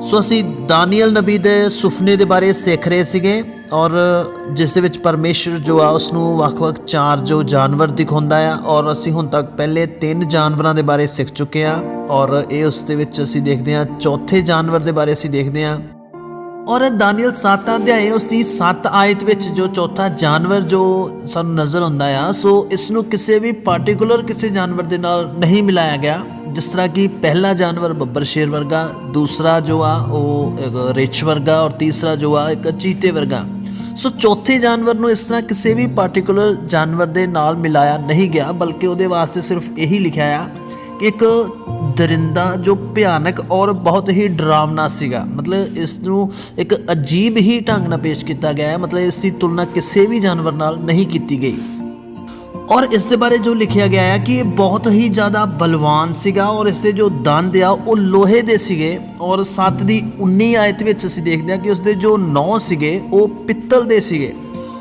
ਸੋ ਅਸੀਂ ਦਾਨੀਅਲ ਨਬੀ ਦੇ ਸੁਪਨੇ ਦੇ ਬਾਰੇ ਸਿੱਖ ਰਹੇ ਸੀਗੇ ਔਰ ਜਿਸ ਦੇ ਵਿੱਚ ਪਰਮੇਸ਼ਰ ਜੋ ਆ ਉਸ ਨੂੰ ਵੱਖ-ਵੱਖ ਚਾਰ ਜੋ ਜਾਨਵਰ ਦਿਖਾਉਂਦਾ ਆ ਔਰ ਅਸੀਂ ਹੁਣ ਤੱਕ ਪਹਿਲੇ ਤਿੰਨ ਜਾਨਵਰਾਂ ਦੇ ਬਾਰੇ ਸਿੱਖ ਚੁੱਕੇ ਆ ਔਰ ਇਹ ਉਸ ਦੇ ਵਿੱਚ ਅਸੀਂ ਦੇਖਦੇ ਆ ਚੌਥੇ ਜਾਨਵਰ ਦੇ ਬਾਰੇ ਅਸੀਂ ਦੇਖਦੇ ਆ ਔਰ ਦਾਨੀਅਲ 7 ਅਧਿਆਏ, ਉਸ ਦੀ 7 ਆਇਤ ਵਿੱਚ ਜੋ ਚੌਥਾ ਜਾਨਵਰ ਜੋ ਸਾਨੂੰ ਨਜ਼ਰ ਆਉਂਦਾ ਆ, ਸੋ ਇਸ ਨੂੰ ਕਿਸੇ ਵੀ ਪਾਰਟਿਕੂਲਰ ਕਿਸੇ ਜਾਨਵਰ ਦੇ ਨਾਲ ਨਹੀਂ ਮਿਲਾਇਆ ਗਿਆ। ਜਿਸ ਤਰ੍ਹਾਂ ਕਿ ਪਹਿਲਾ ਜਾਨਵਰ ਬੱਬਰ ਸ਼ੇਰ ਵਰਗਾ, ਦੂਸਰਾ ਜੋ ਆ, ਉਹ ਇੱਕ ਰਿਛ ਵਰਗਾ ਔਰ ਤੀਸਰਾ ਜੋ ਆ, ਇੱਕ ਚੀਤੇ ਵਰਗਾ। ਸੋ ਚੌਥੇ ਜਾਨਵਰ ਨੂੰ ਇਸ ਤਰ੍ਹਾਂ ਕਿਸੇ ਵੀ ਪਾਰਟਿਕੂਲਰ ਜਾਨਵਰ ਦੇ ਨਾਲ ਮਿਲਾਇਆ ਨਹੀਂ ਗਿਆ, ਬਲਕਿ ਉਹਦੇ ਵਾਸਤੇ ਸਿਰਫ ਇਹੀ ਲਿਖਿਆ ਆ ਇੱਕ ਦਰਿੰਦਾ ਜੋ ਭਿਆਨਕ ਔਰ ਬਹੁਤ ਹੀ ਡਰਾਵਨਾ ਸੀਗਾ। ਮਤਲਬ ਇਸ ਨੂੰ ਇੱਕ ਅਜੀਬ ਹੀ ਢੰਗ ਨਾਲ ਪੇਸ਼ ਕੀਤਾ ਗਿਆ ਹੈ। ਮਤਲਬ ਇਸ ਦੀ ਤੁਲਨਾ ਕਿਸੇ ਵੀ ਜਾਨਵਰ ਨਾਲ ਨਹੀਂ ਕੀਤੀ ਗਈ। ਔਰ ਇਸ ਦੇ ਬਾਰੇ ਜੋ ਲਿਖਿਆ ਗਿਆ ਹੈ ਕਿ ਇਹ ਬਹੁਤ ਹੀ ਜ਼ਿਆਦਾ ਬਲਵਾਨ ਸੀਗਾ ਔਰ ਇਸ ਦੇ ਜੋ ਦੰਦ ਆ ਉਹ ਲੋਹੇ ਦੇ ਸੀਗੇ ਔਰ 7 ਦੀ 19 ਆਇਤ ਵਿੱਚ ਅਸੀਂ ਦੇਖਦੇ ਹਾਂ ਕਿ ਉਸ ਦੇ ਜੋ ਨੌ ਸੀਗੇ ਉਹ ਪਿੱਤਲ ਦੇ ਸੀਗੇ।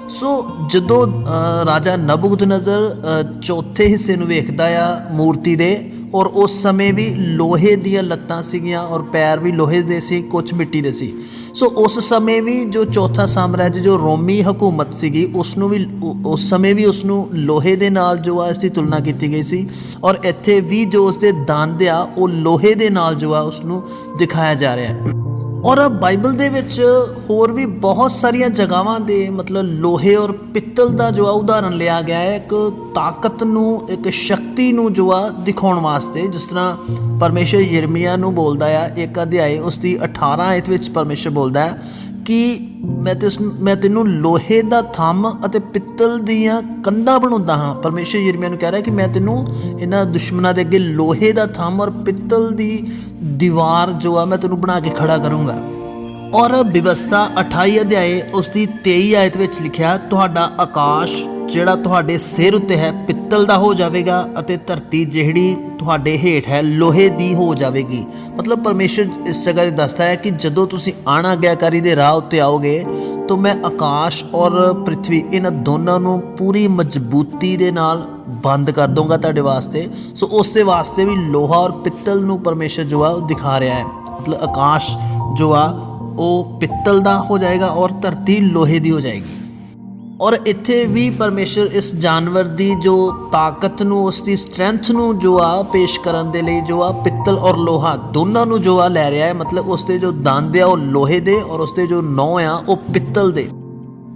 ਸੋ ਜਦੋਂ ਅ, ਰਾਜਾ ਨਬੂਕਦਨਜ਼ਰ ਅ, ਚੌਥੇ ਹਿੱਸੇ ਨੂੰ ਵੇਖਦਾ ਆ ਮੂਰਤੀ ਦੇ ਔਰ ਉਸ ਸਮੇਂ ਵੀ ਲੋਹੇ ਦੀਆਂ ਲੱਤਾਂ ਸੀਗੀਆਂ ਔਰ ਪੈਰ ਵੀ ਲੋਹੇ ਦੇ ਸੀ ਕੁਝ ਮਿੱਟੀ ਦੇ ਸੀ। ਸੋ ਉਸ ਸਮੇਂ ਵੀ ਜੋ ਚੌਥਾ ਸਾਮਰਾਜ, ਜੋ ਰੋਮੀ ਹਕੂਮਤ ਸੀਗੀ ਉਸ ਨੂੰ ਵੀ ਉਸ ਸਮੇਂ ਵੀ ਉਸ ਨੂੰ ਲੋਹੇ ਦੇ ਨਾਲ ਜੋ ਆ ਇਸ ਦੀ ਤੁਲਨਾ ਕੀਤੀ ਗਈ ਸੀ ਔਰ ਇੱਥੇ ਵੀ ਜੋ ਉਸ ਦੇ ਦੰਦ ਆ, ਉਹ ਲੋਹੇ ਦੇ ਨਾਲ ਜੋ ਆ ਉਸ ਨੂੰ ਦਿਖਾਇਆ ਜਾ ਰਿਹਾ। ਹੈ ਔਰ ਬਾਈਬਲ ਦੇ ਵਿੱਚ ਹੋਰ ਵੀ ਬਹੁਤ ਸਾਰੀਆਂ ਜਗ੍ਹਾਵਾਂ ਦੇ ਮਤਲਬ ਲੋਹੇ ਔਰ ਪਿੱਤਲ ਦਾ ਜੋ ਆ ਉਦਾਹਰਨ ਲਿਆ ਗਿਆ ਹੈ, ਇੱਕ ਤਾਕਤ ਨੂੰ, ਇੱਕ ਸ਼ਕਤੀ ਨੂੰ ਜੋ ਆ ਦਿਖਾਉਣ ਵਾਸਤੇ, ਜਿਸ ਤਰ੍ਹਾਂ ਪਰਮੇਸ਼ਰ ਯਿਰਮੀਆ ਨੂੰ ਬੋਲਦਾ ਆ, ਇੱਕ ਅਧਿਆਇ ਉਸ ਦੀ 18 ਆਇਤ ਵਿੱਚ ਪਰਮੇਸ਼ਰ ਬੋਲਦਾ ਹੈ ਕਿ ਮੈਂ ਤੇ ਮੈਂ ਤੈਨੂੰ ਲੋਹੇ ਦਾ ਥੰਮ ਅਤੇ ਪਿੱਤਲ ਦੀਆਂ ਕੰਧਾਂ ਬਣਾਉਂਦਾ ਹਾਂ। ਪਰਮੇਸ਼ਰ ਯਿਰਮੀਆ ਨੂੰ ਕਹਿ ਰਿਹਾ ਕਿ ਮੈਂ ਤੈਨੂੰ ਇਹਨਾਂ ਦੁਸ਼ਮਣਾਂ ਦੇ ਅੱਗੇ ਲੋਹੇ ਦਾ ਥੰਮ ਔਰ ਪਿੱਤਲ ਦੀ ਦੀਵਾਰ ਜੋ ਆ ਮੈਂ ਤੈਨੂੰ ਬਣਾ ਕੇ ਖੜਾ ਕਰੂੰਗਾ। ਔਰ ਵਿਵਸਥਾ 28 ਅਧਿਆਏ ਉਸ ਦੀ 23 ਆਇਤ ਵਿੱਚ ਲਿਖਿਆ, ਤੁਹਾਡਾ ਆਕਾਸ਼ ਜਿਹੜਾ ਤੁਹਾਡੇ ਸਿਰ ਉੱਤੇ ਹੈ, ਪਿੱਤਲ ਦਾ ਹੋ ਜਾਵੇਗਾ ਅਤੇ ਧਰਤੀ ਜਿਹੜੀ ਤੁਹਾਡੇ ਹੇਠ ਹੈ, ਲੋਹੇ ਦੀ ਹੋ ਜਾਵੇਗੀ। ਮਤਲਬ ਪਰਮੇਸ਼ਰ ਇਸ ਜਗ੍ਹਾ ਤੇ ਦੱਸਦਾ ਹੈ ਕਿ ਜਦੋਂ ਤੁਸੀਂ ਆਣਾ ਗਿਆਕਾਰੀ ਦੇ ਰਾਹ ਉੱਤੇ ਆਓਗੇ, ਤਾਂ ਮੈਂ ਆਕਾਸ਼ ਔਰ ਪ੍ਰithvi ਇਹਨਾਂ ਦੋਨਾਂ ਨੂੰ ਪੂਰੀ ਮਜ਼ਬੂਤੀ ਦੇ ਨਾਲ ਬੰਦ ਕਰ ਦੂੰਗਾ ਤੁਹਾਡੇ ਵਾਸਤੇ। ਸੋ ਉਸ ਦੇ ਵਾਸਤੇ ਵੀ ਲੋਹਾ ਔਰ ਪਿੱਤਲ ਨੂੰ ਪਰਮੇਸ਼ਰ ਜੋ ਆ ਉਹ ਦਿਖਾ ਰਿਹਾ ਹੈ। ਮਤਲਬ ਆਕਾਸ਼ ਜੋ ਆ, ਉਹ ਪਿੱਤਲ ਦਾ ਹੋ ਜਾਏਗਾ ਔਰ ਧਰਤੀ ਲੋਹੇ ਦੀ ਹੋ ਜਾਏਗੀ। ਔਰ ਇੱਥੇ ਵੀ ਪਰਮੇਸ਼ਰ ਇਸ ਜਾਨਵਰ ਦੀ ਜੋ ਤਾਕਤ ਨੂੰ, ਉਸ ਦੀ ਸਟਰੈਂਥ ਨੂੰ ਜੋ ਆ ਪੇਸ਼ ਕਰਨ ਦੇ ਲਈ ਜੋ ਆ ਪਿੱਤਲ ਔਰ ਲੋਹਾ ਦੋਨਾਂ ਨੂੰ ਜੋ ਆ ਲੈ ਰਿਹਾ ਹੈ, ਮਤਲਬ ਉਸ ਦੇ ਜੋ ਦੰਦ ਆ ਉਹ ਲੋਹੇ ਦੇ ਔਰ ਉਸ ਦੇ ਜੋ ਨੌ ਆ ਉਹ ਪਿੱਤਲ ਦੇ।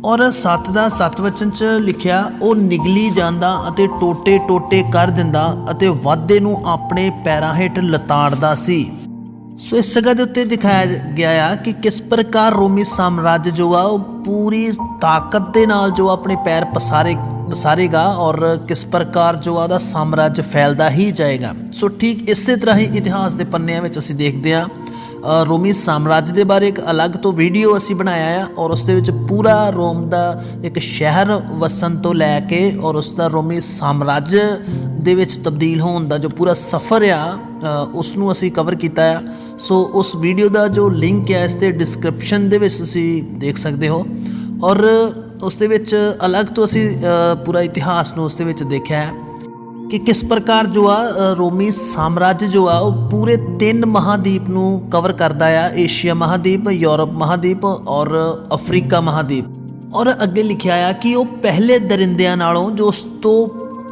ਔਰ ਸੱਤ ਦਾ ਸੱਤ ਵਚਨ ਚ ਲਿਖਿਆ, ਉਹ ਨਿਗਲੀ ਜਾਂਦਾ ਅਤੇ ਟੋਟੇ ਟੋਟੇ ਕਰ ਦਿੰਦਾ ਅਤੇ ਵਾਧੇ ਨੂੰ ਆਪਣੇ ਪੈਰਾਂ ਹੇਠ ਲਤਾੜਦਾ ਸੀ। ਸੋ ਇਸ ਜਗ੍ਹਾ ਦੇ ਉੱਤੇ ਦਿਖਾਇਆ ਗਿਆ ਆ ਕਿ ਕਿਸ ਪ੍ਰਕਾਰ ਰੋਮੀ ਸਾਮਰਾਜ ਜੋ ਆ ਉਹ ਪੂਰੀ ਤਾਕਤ ਦੇ ਨਾਲ ਜੋ ਆਪਣੇ ਪੈਰ ਪਸਾਰੇ ਪਸਾਰੇਗਾ ਔਰ ਕਿਸ ਪ੍ਰਕਾਰ ਜੋ ਆ ਉਹਦਾ ਸਾਮਰਾਜ ਫੈਲਦਾ ਹੀ ਜਾਏਗਾ। ਸੋ ਠੀਕ ਇਸੇ ਤਰ੍ਹਾਂ ਹੀ ਇਤਿਹਾਸ ਦੇ ਪੰਨਿਆਂ ਵਿੱਚ ਅਸੀਂ ਦੇਖਦੇ ਹਾਂ ਰੋਮੀ ਸਾਮਰਾਜ ਦੇ ਬਾਰੇ ਇੱਕ ਅਲੱਗ ਤੋਂ ਵੀਡੀਓ ਅਸੀਂ ਬਣਾਇਆ ਆ ਔਰ ਉਸ ਦੇ ਵਿੱਚ ਪੂਰਾ ਰੋਮ ਦਾ ਇੱਕ ਸ਼ਹਿਰ ਵਸਣ ਤੋਂ ਲੈ ਕੇ ਔਰ ਉਸ ਦਾ ਰੋਮੀ ਸਾਮਰਾਜ ਦੇ ਵਿੱਚ ਤਬਦੀਲ ਹੋਣ ਦਾ ਜੋ ਪੂਰਾ ਸਫ਼ਰ ਆ ਅ, ਉਸ ਨੂੰ ਅਸੀਂ ਕਵਰ ਕੀਤਾ ਆ। ਸੋ ਉਸ ਵੀਡੀਓ ਦਾ ਜੋ ਲਿੰਕ ਹੈ, ਇਸ ਤੇ ਡਿਸਕ੍ਰਿਪਸ਼ਨ ਦੇ ਵਿੱਚ ਤੁਸੀਂ ਦੇਖ ਸਕਦੇ ਹੋ। ਔਰ ਉਸ ਦੇ ਵਿੱਚ ਅਲੱਗ ਤੋਂ ਅਸੀਂ ਪੂਰਾ ਇਤਿਹਾਸ ਨੂੰ ਉਸ ਦੇ ਵਿੱਚ ਦੇਖਿਆ ਹੈ ਕਿ ਕਿਸ ਪ੍ਰਕਾਰ ਜੋ ਆ ਰੋਮੀ ਸਾਮਰਾਜ ਜੋ ਆ, ਉਹ ਪੂਰੇ ਤਿੰਨ ਮਹਾਦੀਪ ਨੂੰ ਕਵਰ ਕਰਦਾ ਆ। ਏਸ਼ੀਆ ਮਹਾਦੀਪ, ਯੂਰਪ ਮਹਾਦੀਪ ਔਰ ਅਫਰੀਕਾ ਮਹਾਦੀਪ। ਔਰ ਅੱਗੇ ਲਿਖਿਆ ਆ ਕਿ ਉਹ ਪਹਿਲੇ ਦਰਿੰਦਿਆਂ ਨਾਲੋਂ ਜੋ ਉਸ ਤੋਂ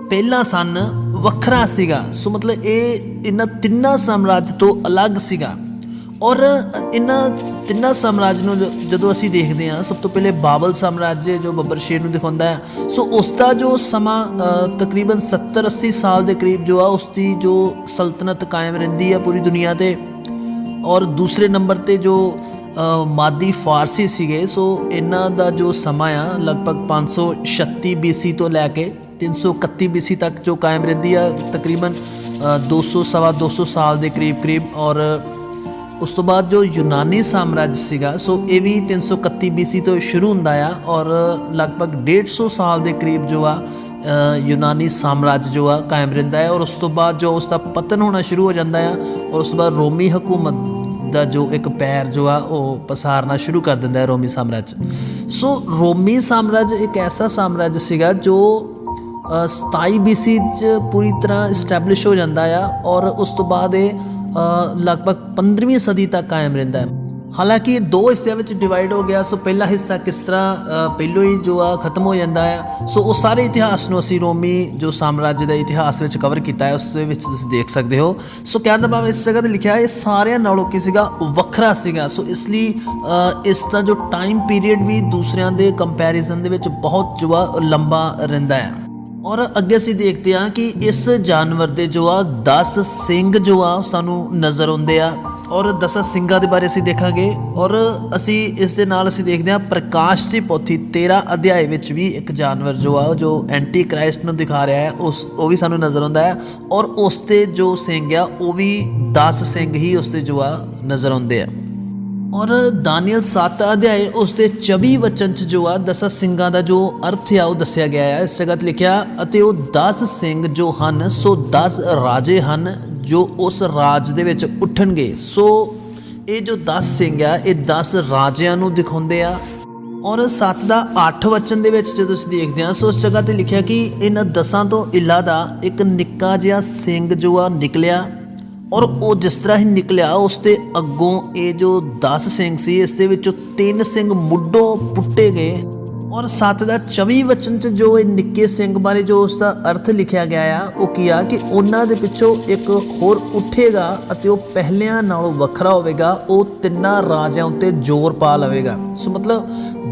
ਪਹਿਲਾਂ ਸਨ ਵੱਖਰਾ ਸੀਗਾ। ਸੋ ਮਤਲਬ ਇਹ ਇਹਨਾਂ ਤਿੰਨਾਂ ਸਾਮਰਾਜ ਤੋਂ ਅਲੱਗ ਸੀਗਾ। ਔਰ ਇਹਨਾਂ ਤਿੰਨਾਂ ਸਾਮਰਾਜ ਨੂੰ ਜਦੋਂ ਅਸੀਂ ਦੇਖਦੇ ਹਾਂ, ਸਭ ਤੋਂ ਪਹਿਲੇ ਬਾਬਲ ਸਾਮਰਾਜ ਜੋ ਬੱਬਰ ਸ਼ੇਰ ਨੂੰ ਦਿਖਾਉਂਦਾ ਹੈ। ਸੋ ਉਸ ਦਾ ਜੋ ਸਮਾਂ ਤਕਰੀਬਨ 70 80 ਸਾਲ ਦੇ ਕਰੀਬ ਜੋ ਆ, ਉਸ ਦੀ ਜੋ ਸਲਤਨਤ ਕਾਇਮ ਰਹਿੰਦੀ ਆ ਪੂਰੀ ਦੁਨੀਆ ਤੇ। ਔਰ ਦੂਸਰੇ ਨੰਬਰ ਤੇ ਜੋ ਮਾਦੀ ਫਾਰਸੀ ਸੀਗੇ, ਸੋ ਇਹਨਾਂ ਦਾ ਜੋ ਸਮਾਂ ਆ, ਲਗਭਗ 536 BC ਤੋਂ ਲੈ ਕੇ 331 BC ਤੱਕ ਜੋ ਕਾਇਮ ਰਹਿੰਦੀ ਆ ਤਕਰੀਬਨ ਅ, 200 ਸਵਾ 200 ਸਾਲ ਦੇ ਕਰੀਬ ਕਰੀਬ ਔਰ ਉਸ ਤੋਂ ਬਾਅਦ ਜੋ ਯੂਨਾਨੀ ਸਾਮਰਾਜ ਸੀਗਾ ਸੋ ਇਹ ਵੀ 331 BC ਤੋਂ ਸ਼ੁਰੂ ਹੁੰਦਾ ਆ ਔਰ ਲਗਭਗ 150 ਸਾਲ ਦੇ ਕਰੀਬ ਜੋ ਆ ਯੂਨਾਨੀ ਸਾਮਰਾਜ ਜੋ ਆ ਕਾਇਮ ਰਹਿੰਦਾ ਹੈ ਔਰ ਉਸ ਤੋਂ ਬਾਅਦ ਜੋ ਉਸ ਦਾ ਪਤਨ ਹੋਣਾ ਸ਼ੁਰੂ ਹੋ ਜਾਂਦਾ ਆ ਔਰ ਉਸ ਤੋਂ ਬਾਅਦ ਰੋਮੀ ਹਕੂਮਤ ਦਾ ਜੋ ਇੱਕ ਪੈਰ ਜੋ ਆ ਉਹ ਪਸਾਰਨਾ ਸ਼ੁਰੂ ਕਰ ਦਿੰਦਾ ਹੈ ਰੋਮੀ ਸਾਮਰਾਜ ਸੋ ਰੋਮੀ ਸਾਮਰਾਜ ਇੱਕ ਐਸਾ ਸਾਮਰਾਜ ਸੀਗਾ ਜੋ 27 BC ਚ ਪੂਰੀ ਤਰ੍ਹਾਂ ਐਸਟੈਬਲਿਸ਼ ਹੋ ਜਾਂਦਾ ਆ ਔਰ ਉਸ ਤੋਂ ਬਾਅਦ ਇਹ ਲਗਭਗ 15ਵੀਂ ਸਦੀ ਤੱਕ ਕਾਇਮ ਰਹਿੰਦਾ ਹੈ। ਹਾਲਾਂਕਿ ਇਹ ਦੋ ਹਿੱਸਿਆਂ ਵਿੱਚ ਡਿਵਾਈਡ ਹੋ ਗਿਆ ਸੋ ਪਹਿਲਾ ਹਿੱਸਾ ਕਿਸ ਤਰ੍ਹਾਂ ਅ, ਪਹਿਲੋਂ ਹੀ ਜੋ ਆ ਖਤਮ ਹੋ ਜਾਂਦਾ ਆ। ਸੋ ਉਹ ਸਾਰੇ ਇਤਿਹਾਸ ਨੂੰ ਅਸੀਂ ਰੋਮੀ ਜੋ ਸਾਮਰਾਜ ਦਾ ਇਤਿਹਾਸ ਵਿੱਚ ਕਵਰ ਕੀਤਾ ਹੈ ਉਸ ਵਿੱਚ ਤੁਸੀਂ ਦੇਖ ਸਕਦੇ ਹੋ। ਸੋ ਕਹਿਣ ਦਾ ਭਾਵ ਇਸ ਜਗ੍ਹਾ ਤੇ ਲਿਖਿਆ ਇਹ ਸਾਰਿਆਂ ਨਾਲੋਂ ਕੀ ਸੀਗਾ? ਵੱਖਰਾ ਸੀਗਾ। ਸੋ ਇਸ ਲਈ ਇਸ ਦਾ ਜੋ ਟਾਈਮ ਪੀਰੀਅਡ ਵੀ ਦੂਸਰਿਆਂ ਦੇ ਕੰਪੈਰੀਜ਼ਨ ਦੇ ਵਿੱਚ ਬਹੁਤ ਜੋ ਆ ਲੰਬਾ ਰਹਿੰਦਾ ਹੈ। ਔਰ ਅੱਗੇ ਅਸੀਂ ਦੇਖਦੇ ਹਾਂ ਕਿ ਇਸ ਜਾਨਵਰ ਦੇ ਜੋ ਆ 10 ਸਿੰਘ ਜੋ ਆ ਸਾਨੂੰ ਨਜ਼ਰ ਆਉਂਦੇ ਆ ਔਰ 10 ਸਿੰਘਾਂ ਦੇ ਬਾਰੇ ਅਸੀਂ ਦੇਖਾਂਗੇ ਔਰ ਅਸੀਂ ਇਸ ਦੇ ਨਾਲ ਅਸੀਂ ਦੇਖਦੇ ਹਾਂ ਪ੍ਰਕਾਸ਼ ਦੀ ਪੋਥੀ 13 ਅਧਿਆਏ ਵਿੱਚ ਵੀ ਇੱਕ ਜਾਨਵਰ ਜੋ ਆ ਜੋ ਐਂਟੀ ਕ੍ਰਾਈਸਟ ਨੂੰ ਦਿਖਾ ਰਿਹਾ ਹੈ, ਉਸ ਉਹ ਵੀ ਸਾਨੂੰ ਨਜ਼ਰ ਆਉਂਦਾ ਹੈ ਔਰ ਉਸ ਤੇ ਜੋ ਸਿੰਘ ਆ ਉਹ ਵੀ 10 ਸਿੰਘ ਹੀ ਉਸ ਤੇ ਜੋ ਆ ਨਜ਼ਰ ਆਉਂਦੇ ਆ। ਔਰ ਦਾਨੀਅਲ 7 ਅਧਿਆਏ ਉਸ ਦੇ 24 ਵਚਨ ਚ ਜੋ ਆ, ਦਸਾਂ ਸਿੰਘਾਂ ਦਾ ਜੋ ਅਰਥ ਆ, ਉਹ ਦੱਸਿਆ ਗਿਆ ਹੈ ਇਸ ਜਗਤ ਲਿਖਿਆ, ਅਤੇ ਉਹ 10 ਸਿੰਘ ਜੋ ਹਨ, ਸੋ 10 ਰਾਜੇ ਹਨ, ਜੋ ਉਸ ਰਾਜ ਦੇ ਵਿੱਚ ਉੱਠਣਗੇ। ਸੋ ਇਹ ਜੋ 10 ਸਿੰਘ ਆ, ਇਹ 10 ਰਾਜਿਆਂ ਨੂੰ ਦਿਖਾਉਂਦੇ ਆ। ਔਰ 7 ਦਾ 8 ਵਚਨ ਦੇ ਵਿੱਚ ਜਦੋਂ ਅਸੀਂ ਦੇਖਦੇ ਹਾਂ, ਸੋ ਉਸ ਜਗ੍ਹਾ ਤੇ ਲਿਖਿਆ ਕਿ ਇਹਨਾਂ ਦਸਾਂ ਤੋਂ ਇਲਾਵਾ ਇੱਕ ਨਿੱਕਾ ਜਿਹਾ ਸਿੰਘ ਜੋ ਆ, ਨਿਕਲਿਆ। ਔਰ ਉਹ ਜਿਸ ਤਰ੍ਹਾਂ ਹੀ ਨਿਕਲਿਆ, ਉਸ ਤੇ ਅੱਗੋਂ ਇਹ ਜੋ 10 ਸਿੰਘ ਸੀ, ਇਸ ਦੇ ਵਿੱਚੋਂ ਤਿੰਨ ਸਿੰਘ ਮੁੱਢੋਂ ਪੁੱਟੇ ਗਏ। ਔਰ ਸੱਤ ਦਾ 24 ਵਚਨ ਚ ਜੋ ਇਹ ਨਿੱਕੇ ਸਿੰਘ ਬਾਰੇ ਜੋ ਉਸ ਦਾ ਅਰਥ ਲਿਖਿਆ ਗਿਆ ਆ, ਉਹ ਕੀ ਆ ਕਿ ਉਹਨਾਂ ਦੇ ਪਿੱਛੋਂ ਇੱਕ ਹੋਰ ਉੱਠੇਗਾ ਅਤੇ ਉਹ ਪਹਿਲਿਆਂ ਨਾਲੋਂ ਵੱਖਰਾ ਹੋਵੇਗਾ, ਉਹ ਤਿੰਨਾਂ ਰਾਜਿਆਂ ਉੱਤੇ ਜ਼ੋਰ ਪਾ ਲਵੇਗਾ। ਸੋ ਮਤਲਬ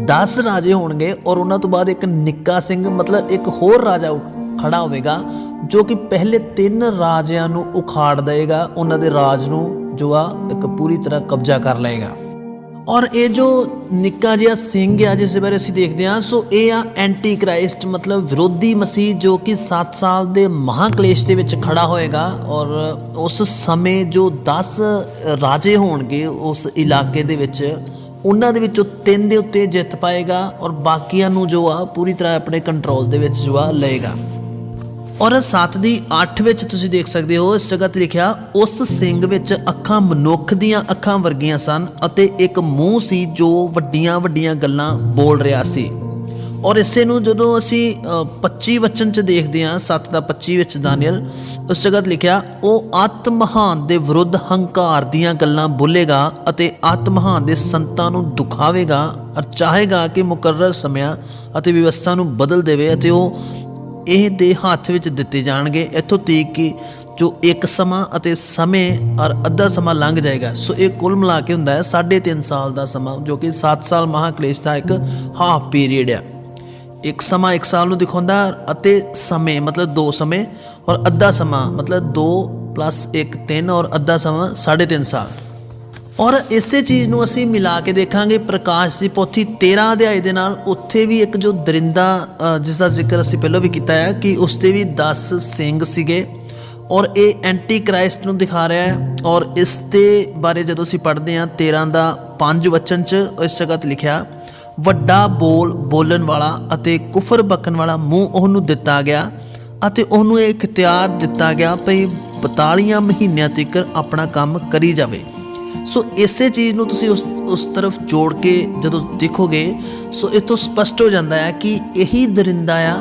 10 ਰਾਜੇ ਹੋਣਗੇ ਔਰ ਉਹਨਾਂ ਤੋਂ ਬਾਅਦ ਇੱਕ ਨਿੱਕਾ ਸਿੰਘ, ਮਤਲਬ ਇੱਕ ਹੋਰ ਰਾਜਾ ਖੜਾ ਹੋਵੇਗਾ। ਜੋ ਕਿ ਪਹਿਲੇ ਤਿੰਨ ਰਾਜਿਆਂ ਨੂੰ ਉਖਾੜ ਦੇਗਾ ਉਹਨਾਂ ਦੇ ਰਾਜ ਨੂੰ ਜੋ ਆ, ਇੱਕ ਪੂਰੀ ਤਰ੍ਹਾਂ ਕਬਜ਼ਾ ਕਰ ਲਏਗਾ। ਔਰ ਇਹ ਜੋ ਨਿੱਕਾ ਜਿਹਾ ਸਿੰਘ ਆ, ਜਿਸ ਦੇ ਬਾਰੇ ਅਸੀਂ ਦੇਖਦੇ ਹਾਂ, ਸੋ ਇਹ ਆ ਐਂਟੀ ਕ੍ਰਾਈਸਟ ਮਤਲਬ ਵਿਰੋਧੀ ਮਸੀਹ ਜੋ ਕਿ 7 ਸਾਲ ਦੇ ਮਹਾਕਲੇਸ਼ ਦੇ ਵਿੱਚ ਖੜਾ ਹੋਏਗਾ, ਔਰ ਉਸ ਸਮੇਂ ਜੋ 10 ਰਾਜੇ ਹੋਣਗੇ ਉਸ ਇਲਾਕੇ ਦੇ ਵਿੱਚ, ਉਹਨਾਂ ਦੇ ਵਿੱਚੋਂ ਤਿੰਨ ਦੇ ਉੱਤੇ ਜਿੱਤ ਪਾਏਗਾ, ਔਰ ਬਾਕੀਆਂ ਨੂੰ ਜੋ ਆ, ਪੂਰੀ ਤਰ੍ਹਾਂ ਆਪਣੇ ਕੰਟਰੋਲ ਦੇ ਵਿੱਚ ਜੋ ਆ ਲਏਗਾ। ਔਰ 7 ਦੀ 8 ਵਿੱਚ ਤੁਸੀਂ ਦੇਖ ਸਕਦੇ ਹੋ ਇਸ ਜਗ੍ਹਾ ਤੇ ਲਿਖਿਆ ਉਸ ਸਿੰਘ ਵਿੱਚ ਅੱਖਾਂ ਮਨੁੱਖ ਦੀਆਂ ਅੱਖਾਂ ਵਰਗੀਆਂ ਸਨ ਅਤੇ ਇੱਕ ਮੂੰਹ ਸੀ ਜੋ ਵੱਡੀਆਂ ਵੱਡੀਆਂ ਗੱਲਾਂ ਬੋਲ ਰਿਹਾ ਸੀ। ਔਰ ਇਸੇ ਨੂੰ ਜਦੋਂ ਅਸੀਂ ਅ, 25 ਵਚਨ ਚ ਦੇਖਦੇ ਹਾਂ 7 ਦਾ 25 ਵਿੱਚ ਦਾਨੀਅਲ ਉਸ ਜਗ੍ਹਾ ਲਿਖਿਆ ਉਹ ਅਤ ਮਹਾਨ ਦੇ ਵਿਰੁੱਧ ਹੰਕਾਰ ਦੀਆਂ ਗੱਲਾਂ ਬੋਲੇਗਾ ਅਤੇ ਅਤ ਮਹਾਨ ਦੇ ਸੰਤਾਂ ਨੂੰ ਦੁਖਾਵੇਗਾ ਔਰ ਚਾਹੇਗਾ ਕਿ ਮੁਕਰਰ ਸਮਿਆਂ ਅਤੇ ਵਿਵਸਥਾ ਨੂੰ ਬਦਲ ਦੇਵੇ ਅਤੇ ਉਹ ਇਹ ਦੇ ਹੱਥ ਵਿੱਚ ਦਿੱਤੇ ਜਾਣਗੇ। ਇੱਥੋਂ ਤੀਕ ਕਿ ਜੋ ਇੱਕ ਸਮਾਂ ਅਤੇ ਸਮੇਂ ਔਰ ਅੱਧਾ ਸਮਾਂ ਲੰਘ ਜਾਏਗਾ, ਸੋ ਇਹ ਕੁੱਲ ਮਿਲਾ ਕੇ ਹੁੰਦਾ ਹੈ 3.5 ਸਾਲ ਦਾ ਸਮਾਂ, ਜੋ ਕਿ 7 ਸਾਲ ਮਹਾਕਲੇਸ਼ ਦਾ ਇੱਕ ਹਾਫ ਪੀਰੀਅਡ ਆ। ਇੱਕ ਸਮਾਂ ਇੱਕ ਸਾਲ ਨੂੰ ਦਿਖਾਉਂਦਾ ਅਤੇ ਸਮੇਂ ਮਤਲਬ ਦੋ ਸਮੇਂ ਔਰ ਅੱਧਾ ਸਮਾਂ ਮਤਲਬ 2 1 3 ਔਰ ਅੱਧਾ ਸਮਾਂ 3.5 ਸਾਲ। ਔਰ ਇਸੇ ਚੀਜ਼ ਨੂੰ ਅਸੀਂ ਮਿਲਾ ਕੇ ਦੇਖਾਂਗੇ ਪ੍ਰਕਾਸ਼ ਦੀ ਪੋਥੀ 13 ਅਧਿਆਏ ਦੇ ਨਾਲ। ਉੱਥੇ ਵੀ ਇੱਕ ਜੋ ਦਰਿੰਦਾ ਅ, ਜਿਸ ਦਾ ਜ਼ਿਕਰ ਅਸੀਂ ਪਹਿਲਾਂ ਵੀ ਕੀਤਾ ਹੈ ਕਿ ਉਸ ਤੇ ਵੀ 10 ਸਿੰਘ ਸੀਗੇ ਔਰ ਇਹ ਐਂਟੀ ਕ੍ਰਾਈਸਟ ਨੂੰ ਦਿਖਾ ਰਿਹਾ ਹੈ ਔਰ ਇਸ ਦੇ ਬਾਰੇ ਜਦੋਂ ਅਸੀਂ ਪੜ੍ਹਦੇ ਹਾਂ 13 ਦਾ 5 ਵਚਨ ਚ ਇਸ ਜਗਤ ਲਿਖਿਆ ਵੱਡਾ ਬੋਲ ਬੋਲਣ ਵਾਲਾ ਅਤੇ ਕੁਫਰ ਬਕਣ ਵਾਲਾ ਮੂੰਹ ਉਹਨੂੰ ਦਿੱਤਾ ਗਿਆ ਅਤੇ ਉਹਨੂੰ ਇਹ ਇਖਤਿਆਰ ਦਿੱਤਾ ਗਿਆ ਭਈ 42 ਮਹੀਨਿਆਂ ਤੱਕ ਆਪਣਾ ਕੰਮ ਕਰੀ ਜਾਵੇ। ਸੋ ਇਸੇ ਚੀਜ਼ ਨੂੰ ਤੁਸੀਂ ਉਸ ਉਸ ਤਰਫ ਜੋੜ ਕੇ ਜਦੋਂ ਦੇਖੋਗੇ, ਸੋ ਇਤੋਂ ਸਪਸ਼ਟ ਹੋ ਜਾਂਦਾ ਹੈ ਕਿ ਇਹੀ ਦਰਿੰਦਾ ਆ,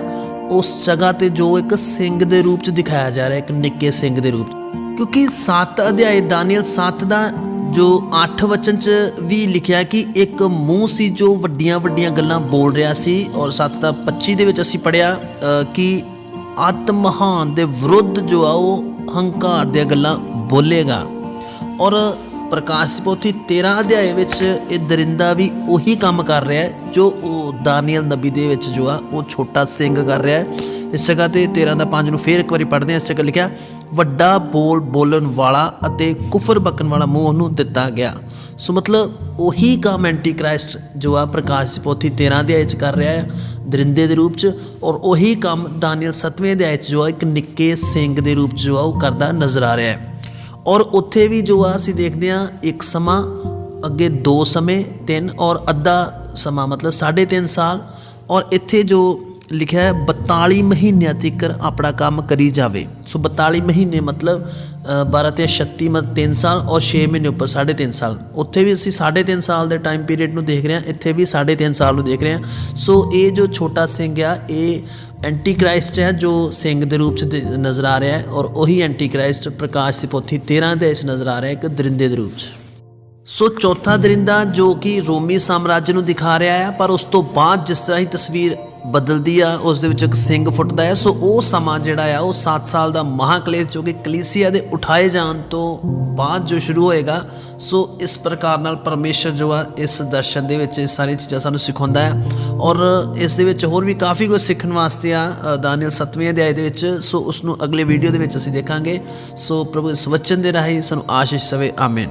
ਉਸ ਜਗ੍ਹਾ ਤੇ ਜੋ ਇੱਕ ਸਿੰਘ ਦੇ ਰੂਪ ਚ ਦਿਖਾਇਆ ਜਾ ਰਿਹਾ, ਇੱਕ ਨਿੱਕੇ ਸਿੰਘ ਦੇ ਰੂਪ 'ਚ। ਕਿਉਂਕਿ 7 ਅਧਿਆਏ, ਦਾਨੀਅਲ 7 ਦਾ ਜੋ 8 ਵਚਨ ਚ ਵੀ ਲਿਖਿਆ ਕਿ ਇੱਕ ਮੂੰਹ ਸੀ ਜੋ ਵੱਡੀਆਂ ਵੱਡੀਆਂ ਗੱਲਾਂ ਬੋਲ ਰਿਹਾ ਸੀ, ਔਰ 7 ਦਾ 25 ਦੇ ਵਿੱਚ ਅਸੀਂ ਪੜਿਆ ਕਿ ਆਤਮਹਾਨ ਦੇ ਵਿਰੁੱਧ ਜੋ ਆ, ਉਹ ਹੰਕਾਰ ਦੀਆਂ ਗੱਲਾਂ ਬੋਲੇਗਾ ਔਰ ਪ੍ਰਕਾਸ਼ ਦੀ ਪੋਥੀ 13 ਅਧਿਆਏ ਵਿੱਚ ਇਹ ਦਰਿੰਦਾ ਵੀ ਉਹੀ ਕੰਮ ਕਰ ਰਿਹਾ ਹੈ, ਜੋ ਉਹ ਦਾਨੀਅਲ ਨਬੀ ਦੇ ਵਿੱਚ ਜੋ ਆ, ਉਹ ਛੋਟਾ ਸਿੰਘ ਕਰ ਰਿਹਾ ਹੈ। ਇਸ ਜਗ੍ਹਾ ਤੇ 13 ਦਾ 5 ਨੂੰ ਫੇਰ ਇੱਕ ਵਾਰੀ ਪੜ੍ਹਦੇ ਹਾਂ, ਇਸ ਜਗ੍ਹਾ ਲਿਖਿਆ, ਵੱਡਾ ਬੋਲ ਬੋਲਣ ਵਾਲਾ ਅਤੇ ਕੁਫਰ ਬਕਣ ਵਾਲਾ ਮੂੰਹ ਉਹਨੂੰ ਦਿੱਤਾ ਗਿਆ। ਸੋ ਮਤਲਬ ਉਹੀ ਕੰਮ ਐਂਟੀ ਕ੍ਰਾਈਸਟ ਜੋ ਆ ਪ੍ਰਕਾਸ਼ ਪੋਥੀ 13 ਅਧਿਆਏ ਚ ਕਰ ਰਿਹਾ ਹੈ, ਦਰਿੰਦੇ ਦੇ ਰੂਪ ਚ, ਔਰ ਉਹੀ ਕੰਮ ਦਾਨੀਅਲ 7ਵੇਂ ਅਧਿਆਏ ਚ ਜੋ ਆ, ਇੱਕ ਨਿੱਕੇ ਸਿੰਘ ਦੇ ਰੂਪ ਚ ਜੋ ਆ, ਉਹ ਕਰਦਾ ਨਜ਼ਰ ਆ ਰਿਹਾ ਹੈ। ਔਰ ਉੱਥੇ ਵੀ ਜੋ ਆ ਅਸੀਂ ਦੇਖਦੇ ਹਾਂ ਇੱਕ ਸਮਾਂ ਅੱਗੇ ਦੋ ਸਮੇਂ ਤਿੰਨ ਔਰ ਅੱਧਾ ਸਮਾਂ ਮਤਲਬ 3.5 ਸਾਲ ਔਰ ਇੱਥੇ ਜੋ ਲਿਖਿਆ ਹੈ 42 ਮਹੀਨਿਆਂ ਤੱਕ ਆਪਣਾ ਕੰਮ ਕਰੀ ਜਾਵੇ ਸੋ 42 ਮਹੀਨੇ ਮਤਲਬ ਅ, 12 ਤੇ 36 ਮਤ 3 ਸਾਲ ਔਰ 6 ਮਹੀਨੇ ਉੱਪਰ 3.5 ਸਾਲ ਉੱਥੇ ਵੀ ਅਸੀਂ 3.5 ਸਾਲ ਦੇ ਟਾਈਮ ਪੀਰੀਅਡ ਨੂੰ ਦੇਖ ਰਹੇ ਹਾਂ ਇੱਥੇ ਵੀ 3.5 ਸਾਲ ਨੂੰ ਦੇਖ ਰਹੇ ਹਾਂ ਸੋ ਇਹ ਜੋ ਛੋਟਾ ਸਿੰਘ ਆ ਇਹ ਐਂਟੀ ਕ੍ਰਾਈਸਟ ਹੈ ਜੋ ਸਿੰਘ ਦੇ ਰੂਪ ਚ ਨਜ਼ਰ ਆ ਰਿਹਾ ਹੈ ਔਰ ਉਹੀ ਐਂਟੀ ਕ੍ਰਾਈਸਟ ਪ੍ਰਕਾਸ਼ ਸਿਪੋਥੀ ਪੋਥੀ 13 ਦੇ ਵਿੱਚ ਨਜ਼ਰ ਆ ਰਿਹਾ ਇੱਕ ਦਰਿੰਦੇ ਦੇ ਰੂਪ ਚ। ਸੋ ਚੌਥਾ ਦਰਿੰਦਾ ਜੋ ਕਿ ਰੋਮੀ ਸਾਮਰਾਜ ਨੂੰ ਦਿਖਾ ਰਿਹਾ ਹੈ, ਪਰ ਉਸ ਤੋਂ ਬਾਅਦ ਜਿਸ ਤਰ੍ਹਾਂ ਹੀ ਤਸਵੀਰ ਬਦਲਦੀ ਆ ਉਸ ਦੇ ਵਿੱਚ ਇੱਕ ਸਿੰਘ ਫੁੱਟਦਾ ਹੈ। ਸੋ ਉਹ ਸਮਾਂ ਜਿਹੜਾ ਆ ਉਹ 7 ਸਾਲ ਦਾ ਮਹਾਕਲੇਸ਼ ਜੋ ਕਿ ਕਲੀਸੀਆ ਦੇ ਉਠਾਏ ਜਾਣ ਤੋਂ ਬਾਅਦ ਜੋ ਸ਼ੁਰੂ ਹੋਏਗਾ ਸੋ ਇਸ ਪ੍ਰਕਾਰ ਨਾਲ ਪਰਮੇਸ਼ਰ ਜੋ ਆ ਇਸ ਦਰਸ਼ਨ ਦੇ ਵਿੱਚ ਇਹ ਸਾਰੀ ਚੀਜ਼ਾਂ ਸਾਨੂੰ ਸਿਖਾਉਂਦਾ ਹੈ। ਔਰ ਇਸ ਦੇ ਵਿੱਚ ਹੋਰ ਵੀ ਕਾਫੀ ਕੁਝ ਸਿੱਖਣ ਵਾਸਤੇ ਆ ਅ, ਦਾਨੀਏਲ 7ਵੇਂ ਅਧਿਆਏ ਦੇ ਵਿੱਚ। ਸੋ ਉਸ ਨੂੰ ਅਗਲੇ ਵੀਡੀਓ ਦੇ ਵਿੱਚ ਅਸੀਂ ਦੇਖਾਂਗੇ। ਸੋ ਪ੍ਰਭੂ ਇਸ ਵਚਨ ਦੇ ਰਾਹੀਂ ਸਾਨੂੰ ਆਸ਼ੀਸ਼ ਸਵੇ ਆਮੀਨ।